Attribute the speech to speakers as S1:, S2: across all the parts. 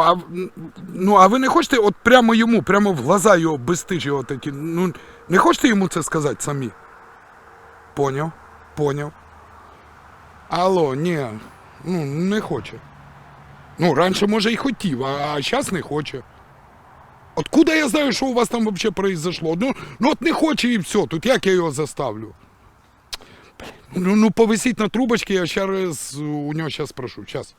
S1: а, ну, а ви не хочете от прямо йому, прямо в глаза його безстиж його такі, ну, не хочете йому це сказати самі? Поняв, поняв. Алло, ні, ну, не хоче. Ну, раніше, може, і хотів, а зараз не хоче. Откуда я знаю, що у вас там взагалі произошло? Ну, ну от не хоче і все, тут як я його заставлю? Ну, ну повисіть на трубочці, я ще раз у нього зараз спрошу. Сейчас.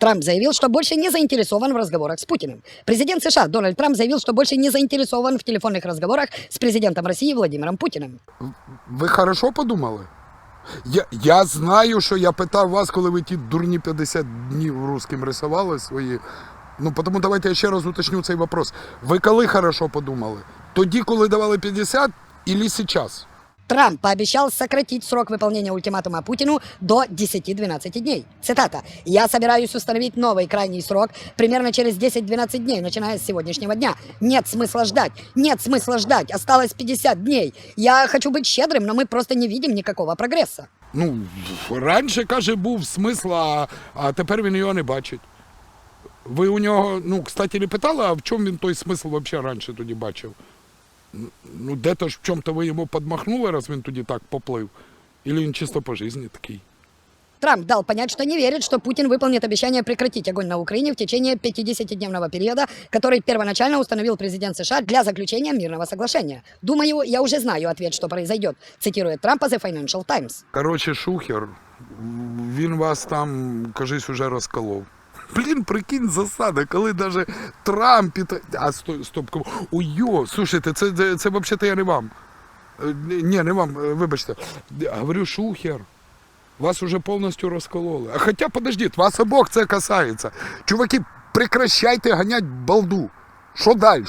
S2: Трамп заявил, что больше не заинтересован в разговорах с Путиным. Президент США Дональд Трамп заявил, что больше не заинтересован в телефонных разговорах с президентом России Владимиром Путиным.
S1: Ви хорошо подумали? Я, я знаю, що я питав вас, коли ви ті дурні 50 днів русським рисували свої. Ну, тому давайте я ще раз уточню цей вопрос. Ви коли хорошо подумали? Тоді, коли давали 50, или сейчас?
S2: Трамп пообещал сократить срок выполнения ультиматума Путину до 10-12 дней. Цитата. «Я собираюсь установить новый крайний срок примерно через 10-12 дней, начиная с сегодняшнего дня. Нет смысла ждать. Нет смысла ждать. Осталось 50 дней. Я хочу быть щедрым, но мы просто не видим никакого прогресса».
S1: Ну, раніше, каже, був смисл, а, а тепер він його не бачить. Ви у нього, ну, кстати, не питали, а в чому він той смисл взагалі раніше тоді бачив? Ну, де-то ж в чому-то ви йому подмахнули, раз він тоді так поплив. Или він чисто по житті такий.
S2: Трамп дал понять, что не верит, что Путин выполнит обещание прекратить огонь на Украине в течение 50-дневного периода, который первоначально установил президент США для заключения мирного соглашения. Думаю, я уже знаю ответ, что произойдет, цитирует Трампа The Financial Times.
S1: Коротше, шухер, він вас там, кажись, уже розколов. Блін, прикинь, засада, коли навіть Трамп і А стоп, стоп, слушайте, це, це, це взагалі я не вам. Е, Ні, не вам, е, вибачте. Говорю, шухер. Вас уже повністю розкололи. А хоча, подождіть, вас обох це касається. Чуваки, прекращайте ганять балду. Що далі?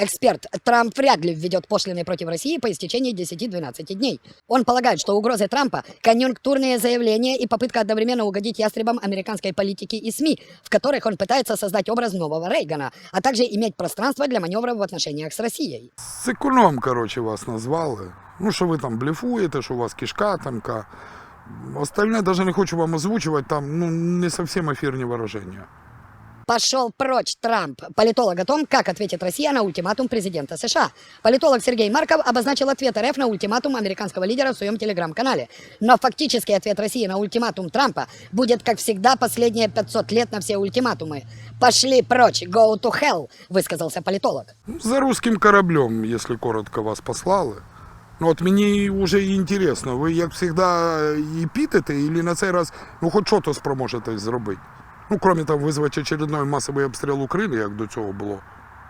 S2: Эксперт, Трамп вряд ли введет пошлины против России по истечении 10-12 дней. Он полагает, что угрозы Трампа – конъюнктурные заявления и попытка одновременно угодить ястребам американской политики и СМИ, в которых он пытается создать образ нового Рейгана, а также иметь пространство для маневров в отношениях с Россией.
S1: Секуном, коротше, вас назвали. Ну, що ви там блефуєте, що у вас кишка тамка. Остальне даже не хочу вам озвучувати, там ну, не совсем ефірні вираження.
S2: Пошел прочь Трамп. Политолог о том, как ответит Россия на ультиматум президента США. Политолог Сергей Марков обозначил ответ РФ на ультиматум американского лидера в своем телеграм-канале. Но фактический ответ России на ультиматум Трампа будет, как всегда, последние 500 лет на все ультиматумы. «Пошли прочь! Go to hell!» – высказался политолог.
S1: Ну, За русским кораблем, якщо коротко вас послали. Ну от мені вже і інтересно, ви як завжди і підете, і на цей раз ну хоч що-то спроможете зробити. Ну, крім того, визвати очередной масовий обстріл України, як до цього було.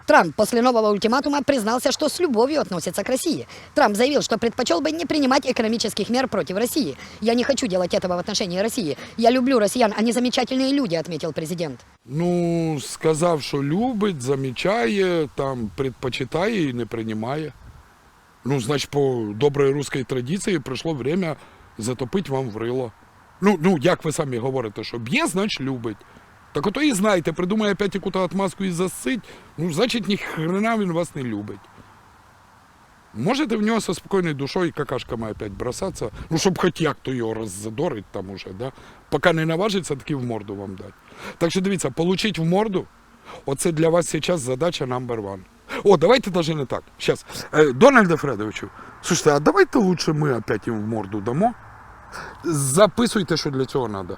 S2: Трамп после нового ультиматума признался, что с любовью относится к России. Трамп заявил, что предпочел бы не принимать экономических мер против России. «Я не хочу делать этого в отношении России. Я люблю россиян, они замечательные люди», – отметил президент.
S1: Ну, сказав, що любить, замічає, там, предпочитає і не приймає. Ну, значить, по доброї руській традиції прийшло время затопити вам в рило. Ну, ну, як ви самі говорите, що б'є, значить любить. Так ото і знаєте, придумає опять яку-то отмазку і засить, ну, значить, ні хрена він вас не любить. Можете в нього со спокійною душою і какашками опять бросатися, ну, щоб хоч як-то його роззадорить там уже, да? поки не наважиться, таки в морду вам дати. Так що дивіться, получить в морду, оце для вас зараз задача number one. О, давайте даже не так. Сейчас. Дональде Фредовичу, слушайте, а давайте лучше ми опять їм в морду дамо. Записуйте, що для цього треба.